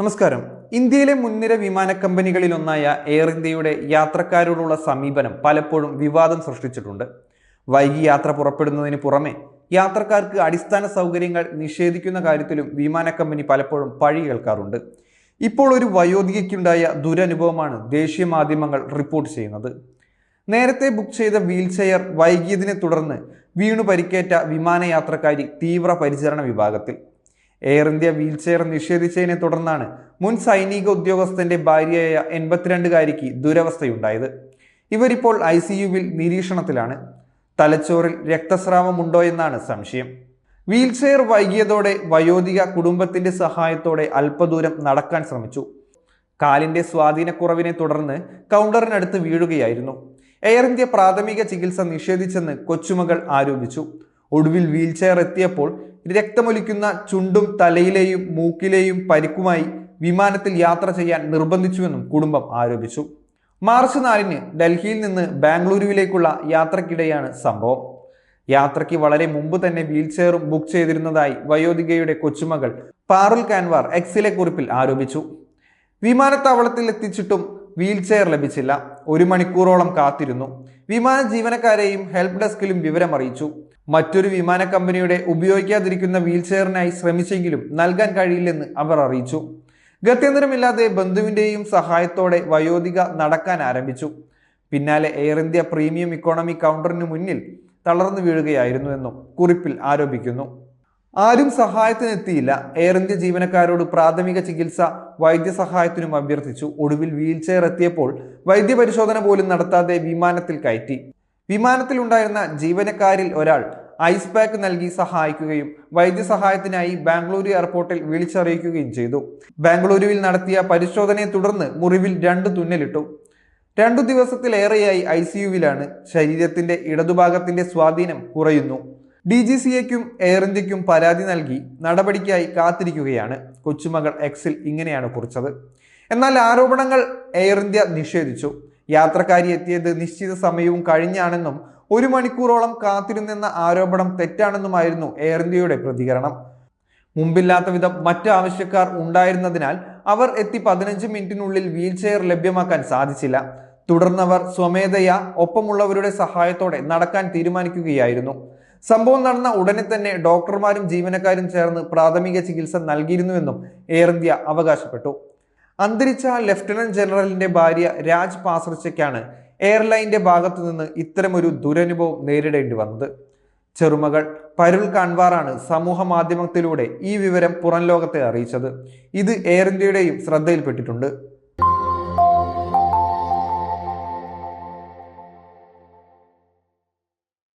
നമസ്കാരം. ഇന്ത്യയിലെ മുൻനിര വിമാന കമ്പനികളിലൊന്നായ എയർ ഇന്ത്യയുടെ യാത്രക്കാരോടുള്ള സമീപനം പലപ്പോഴും വിവാദം സൃഷ്ടിച്ചിട്ടുണ്ട്. വൈകി യാത്ര പുറപ്പെടുന്നതിന് പുറമെ യാത്രക്കാർക്ക് അടിസ്ഥാന സൗകര്യങ്ങൾ നിഷേധിക്കുന്ന കാര്യത്തിലും വിമാന കമ്പനി പലപ്പോഴും പഴി കേൾക്കാറുണ്ട്. ഇപ്പോൾ ഒരു വയോധികയ്ക്കുണ്ടായ ദുരനുഭവമാണ് ദേശീയ മാധ്യമങ്ങൾ റിപ്പോർട്ട് ചെയ്യുന്നത്. നേരത്തെ ബുക്ക് ചെയ്ത വീൽചെയർ വൈകിയതിനെ തുടർന്ന് വീണു പരിക്കേറ്റ വിമാനയാത്രക്കാരി തീവ്ര പരിചരണ വിഭാഗത്തിൽ. എയർ ഇന്ത്യ വീൽ ചെയർ നിഷേധിച്ചതിനെ തുടർന്നാണ് മുൻ സൈനിക ഉദ്യോഗസ്ഥന്റെ ഭാര്യയായ എൺപത്തിരണ്ടുകാരിക്ക് ദുരവസ്ഥയുണ്ടായത്. ഇവരിപ്പോൾ ഐ സി യുവിൽ നിരീക്ഷണത്തിലാണ്. തലച്ചോറിൽ രക്തസ്രാവമുണ്ടോ എന്നാണ് സംശയം. വീൽ ചെയർ വൈകിയതോടെ വയോധിക കുടുംബത്തിന്റെ സഹായത്തോടെ അല്പദൂരം നടക്കാൻ ശ്രമിച്ചു. കാലിന്റെ സ്വാധീനക്കുറവിനെ തുടർന്ന് കൗണ്ടറിനടുത്ത് വീഴുകയായിരുന്നു. എയർ ഇന്ത്യ പ്രാഥമിക ചികിത്സ നിഷേധിച്ചെന്ന് കൊച്ചുമകൾ ആരോപിച്ചു. ഒടുവിൽ വീൽ ചെയർ എത്തിയപ്പോൾ രക്തമൊലിക്കുന്ന ചുണ്ടും തലയിലെയും മൂക്കിലെയും പരിക്കുമായി വിമാനത്തിൽ യാത്ര ചെയ്യാൻ നിർബന്ധിച്ചുവെന്നും കുടുംബം ആരോപിച്ചു. മാർച്ച് നാലിന് ഡൽഹിയിൽ നിന്ന് ബാംഗ്ലൂരുവിലേക്കുള്ള യാത്രക്കിടെയാണ് സംഭവം. യാത്രയ്ക്ക് വളരെ മുമ്പ് തന്നെ വീൽ ചെയറും ബുക്ക് ചെയ്തിരുന്നതായി വയോധികയുടെ കൊച്ചുമകൾ പാറുൽ കാൻവാർ എക്സിലെ കുറിപ്പിൽ ആരോപിച്ചു. വിമാനത്താവളത്തിൽ എത്തിച്ചിട്ടും വീൽ ചെയർ ലഭിച്ചില്ല. ഒരു മണിക്കൂറോളം കാത്തിരുന്നു. വിമാന ജീവനക്കാരെയും ഹെൽപ്പ് ഡെസ്കിലും വിവരം അറിയിച്ചു മറ്റൊരു വിമാന കമ്പനിയുടെ ഉപയോഗിക്കാതിരിക്കുന്ന വീൽചെയറിനായി ശ്രമിച്ചെങ്കിലും നൽകാൻ കഴിയില്ലെന്ന് അവർ അറിയിച്ചു. ഗത്യന്തരമില്ലാതെ ബന്ധുവിന്റെയും സഹായത്തോടെ വയോധിക നടക്കാൻ ആരംഭിച്ചു. പിന്നാലെ എയർ ഇന്ത്യ പ്രീമിയം ഇക്കോണമി കൗണ്ടറിന് മുന്നിൽ തളർന്നു വീഴുകയായിരുന്നുവെന്നും കുറിപ്പിൽ ആരോപിക്കുന്നു. ആരും സഹായത്തിനെത്തിയില്ല. എയർ ഇന്ത്യ ജീവനക്കാരോട് പ്രാഥമിക ചികിത്സ വൈദ്യസഹായത്തിനും അഭ്യർത്ഥിച്ചു. ഒടുവിൽ വീൽചെയർ എത്തിയപ്പോൾ വൈദ്യപരിശോധന പോലും നടത്താതെ വിമാനത്തിൽ കയറ്റി. വിമാനത്തിലുണ്ടായിരുന്ന ജീവനക്കാരിൽ ഒരാൾ ഐസ് പാക്ക് നൽകി സഹായിക്കുകയും വൈദ്യസഹായത്തിനായി ബാംഗ്ലൂരു എയർപോർട്ടിൽ വിളിച്ചറിയിക്കുകയും ചെയ്തു. ബാംഗ്ലൂരുവിൽ നടത്തിയ പരിശോധനയെ തുടർന്ന് മുറിവിൽ രണ്ട് തുന്നലിട്ടു. രണ്ടു ദിവസത്തിലേറെയായി ഐ സി യുവിലാണ്. ശരീരത്തിന്റെ ഇടതുഭാഗത്തിന്റെ സ്വാധീനം കുറയുന്നു. ഡി ജി സി എക്കും എയർ ഇന്ത്യക്കും പരാതി നൽകി നടപടിക്കായി കാത്തിരിക്കുകയാണ്. കൊച്ചുമകൾ എക്സിൽ ഇങ്ങനെയാണ് കുറിച്ചത്. എന്നാൽ ആരോപണങ്ങൾ എയർ ഇന്ത്യ നിഷേധിച്ചു. യാത്രക്കാരി എത്തിയത് നിശ്ചിത സമയവും കഴിഞ്ഞാണെന്നും ഒരു മണിക്കൂറോളം കാത്തിരുന്നെന്ന ആരോപണം തെറ്റാണെന്നുമായിരുന്നു എയർ ഇന്ത്യയുടെ പ്രതികരണം. മുമ്പില്ലാത്ത വിധം മറ്റ് ആവശ്യക്കാർ ഉണ്ടായിരുന്നതിനാൽ അവർ എത്തി പതിനഞ്ച് മിനിറ്റിനുള്ളിൽ വീൽ ചെയർ ലഭ്യമാക്കാൻ സാധിച്ചില്ല. തുടർന്നവർ സ്വമേധയാ ഒപ്പമുള്ളവരുടെ സഹായത്തോടെ നടക്കാൻ തീരുമാനിക്കുകയായിരുന്നു. സംഭവം നടന്ന ഉടനെ തന്നെ ഡോക്ടർമാരും ജീവനക്കാരും ചേർന്ന് പ്രാഥമിക ചികിത്സ നൽകിയിരുന്നുവെന്നും എയർ ഇന്ത്യ അവകാശപ്പെട്ടു. അന്തരിച്ച ലഫ്റ്റനന്റ് ജനറലിന്റെ ഭാര്യ രാജ് പാസർച്ചയ്ക്കാണ് എയർലൈന്റെ ഭാഗത്തു നിന്ന് ഇത്തരമൊരു ദുരനുഭവം നേരിടേണ്ടി വന്നത്. ചെറുമകൾ പരുൾ കാൺവാറാണ് സമൂഹ മാധ്യമത്തിലൂടെ ഈ വിവരം പുറം ലോകത്തെ അറിയിച്ചത്. ഇത് എയർ ഇന്ത്യയുടെയും ശ്രദ്ധയിൽപ്പെട്ടിട്ടുണ്ട്.